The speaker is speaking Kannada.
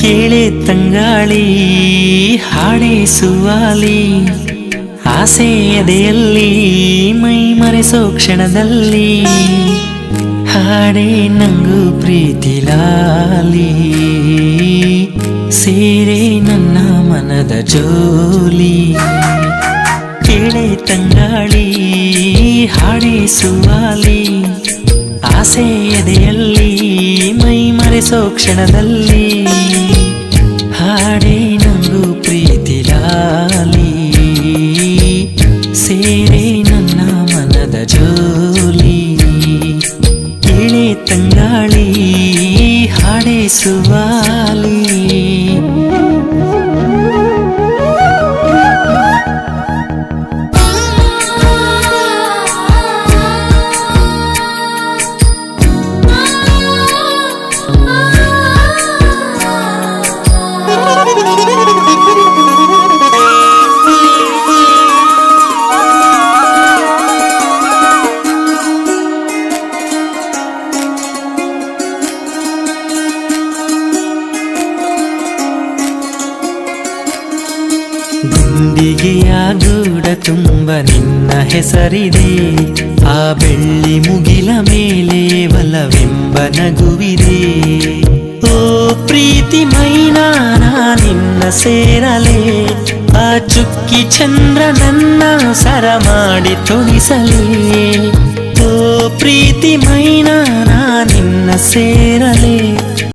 ಕೇಳೆ ತಂಗಾಳಿ, ಹಾಡೆ ಸುವಾಲಿ. ಆಸೆ ಎದೆಯಲ್ಲಿ ಮೈ ಮರೆಸೋ ಕ್ಷಣದಲ್ಲಿ. ಹಾಡೆ ನಂಗು ಪ್ರೀತಿ ಲಾಲಿ. ಸೇರೆ ನನ್ನ ಮನದ ಜೋಲಿ. ಕೇಳೆ ತಂಗಾಳಿ, ಹಾಡೆ ಸುವಾಲಿ. ಆಸೆ ಎದೆಯಲ್ಲಿ ಮೈ ಮರೆಸೋ ಕ್ಷಣದಲ್ಲಿ. ಹಾಡೇ ನಂಗು ಪ್ರೀತಿ ಲಾಲಿ. ಸೇರೆ ನನ್ನ ಮನದ ಜೋಲಿ. ಕೇಳೆ ತಂಗಾಳಿ ಹಾಡೇ ಸುವಾಲಿ. ಗುಂಡಿಗೆಯ ಗೂಡ ತುಂಬ ನಿನ್ನ ಹೆಸರಿದೆ. ಆ ಬೆಳ್ಳಿ ಮುಗಿಲ ಮೇಲೆ ಬಲವೆಂಬ ನಗುವಿದೆ. ಓ ಪ್ರೀತಿ ಮೈನಾನ ನಿನ್ನ ಸೇರಲೆ. ಆ ಚುಕ್ಕಿ ಚಂದ್ರ ನನ್ನ ಸರ ಮಾಡಿ ತೊಡಿಸಲೇ. ಓ ಪ್ರೀತಿ ಮೈನಾನ ನಿನ್ನ ಸೇರಲೆ.